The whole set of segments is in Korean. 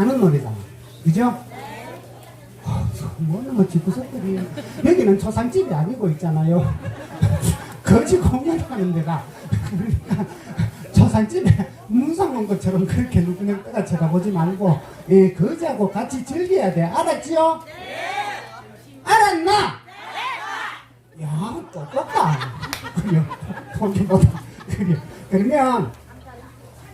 아는 노래잖아. 그죠? 뭐는 뭐 집구석들이 여기는 초상집이 아니고 있잖아요. 거지 공연하는 데가 그러니까 초상집에 문상 온 것처럼 그렇게 누구는 떠가 쳐다보지 말고 예, 거지하고 같이 즐겨야 돼. 알았지요? 알았나? 야, 똑똑다. 그래요. 거기보다. 그래요. 그러면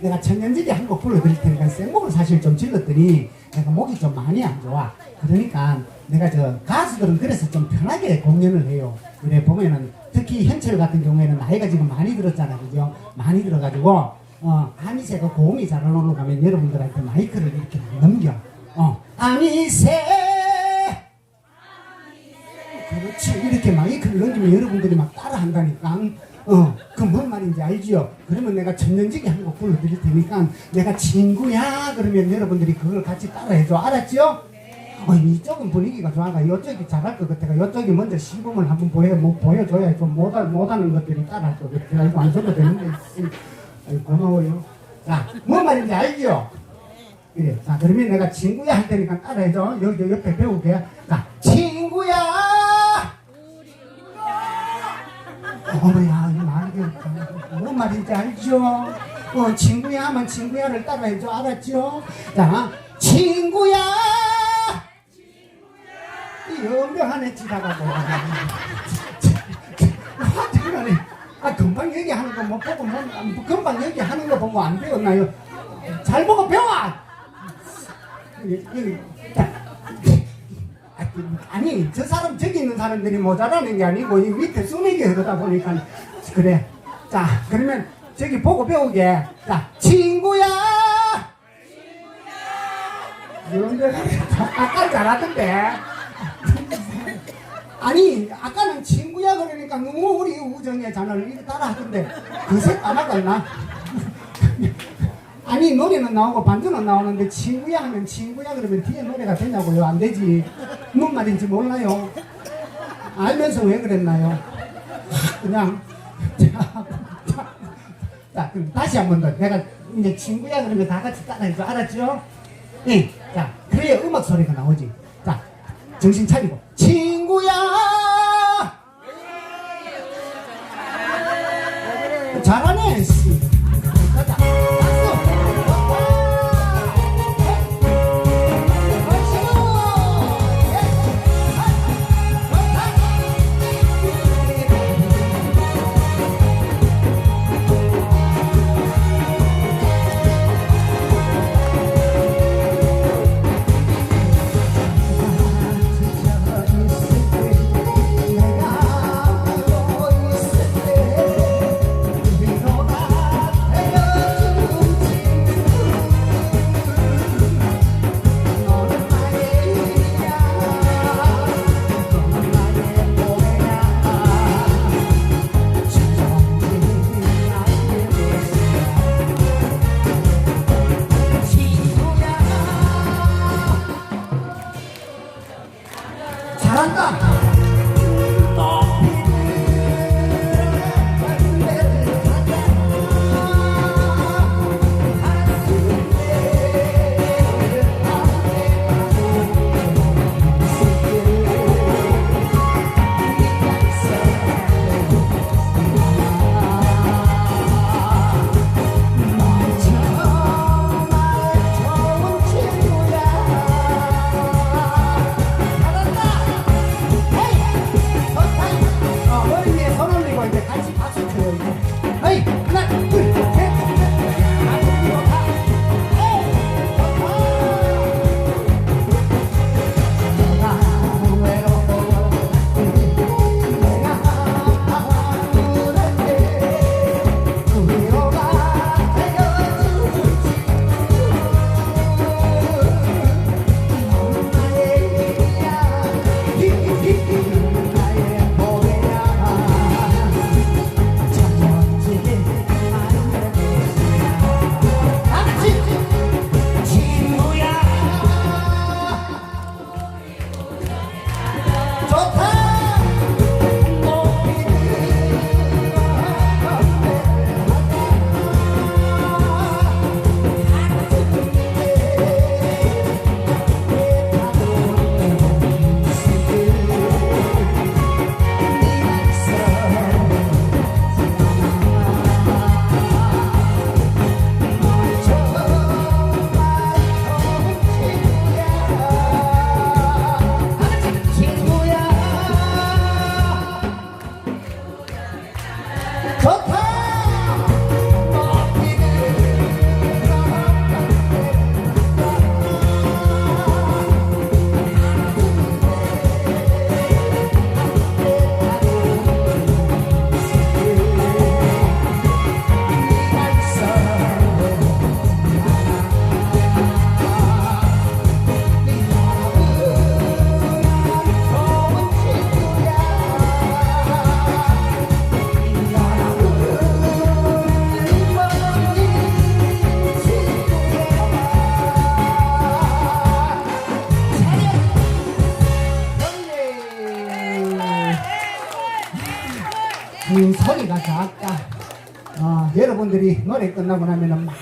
내가 천년지기 한곡 불러드릴 테니까 생목을 사실 좀 질렀더니 내가 목이 좀 많이 안 좋아. 그러니까 내가 저 가수들은 그래서 좀 편하게 공연을 해요. 그래 보면은 특히 현철 같은 경우에는 나이가 지금 많이 들었잖아, 그죠? 많이 들어가지고 어 아미새가 고음이 잘 안 올라가면 여러분들한테 마이크를 이렇게 넘겨. 어 아미새. 그렇지 이렇게 마이크를 넘기면 여러분들이 막 따라 한다니까 어 그 뭔 말인지 알지요 그러면 내가 천년지기 한곡 불러드릴 테니까 내가 친구야 그러면 여러분들이 그걸 같이 따라 해줘 알았지요? 어, 이쪽은 분위기가 좋아가 이쪽이 잘할 것 같아가 이쪽이 먼저 시범을 한번 보여 뭐, 보여줘야 좀 못하, 못하는 것들이 따라할 것 같아 이거 안 써도 되는데 아이, 고마워요 자뭔 말인지 알지요? 그래. 자, 그러면 내가 친구야 할 테니까 따라해줘. 여기 옆에 배우게. 자, 친구야! 어머야, 뭔 말인지 알죠? 어, 친구야 하면 친구야를 따라해줘. 알았죠? 자, 친구야! 이 연병하네 지다가 뭐. 장난해. 아, 금방 얘기하는 거 못 보고, 뭐, 금방 얘기하는 거 보고 안 배웠나요? 잘 보고 배워! 아니 저 사람 저기 있는 사람들이 모자라는 게 아니고 이 밑에 수맥이 흐르다 보니까 그래 자 그러면 저기 보고 배우게. 자 친구야! 여러분들 아까 잘하던데. 아니 아까는 친구야 그러니까 너무 우리 우정의 잔을 이렇게 따라 하던데 그새 까먹었나? 아니 노래는 나오고 반주는 나오는데 친구야 하면 친구야 그러면 뒤에 노래가 되냐고요? 안 되지. 뭔 말인지 몰라요. 알면서 왜 그랬나요? 그냥 자, 자, 자 그럼 다시 한 번 더 내가 이제 친구야 그러면 다 같이 따라해줘 알았죠? 예. 자 그래야 음악 소리가 나오지 자 정신 차리고 친구야 잘하네 씨. 이 소리가 작다. 어, 여러분들이 노래 끝나고 나면은 막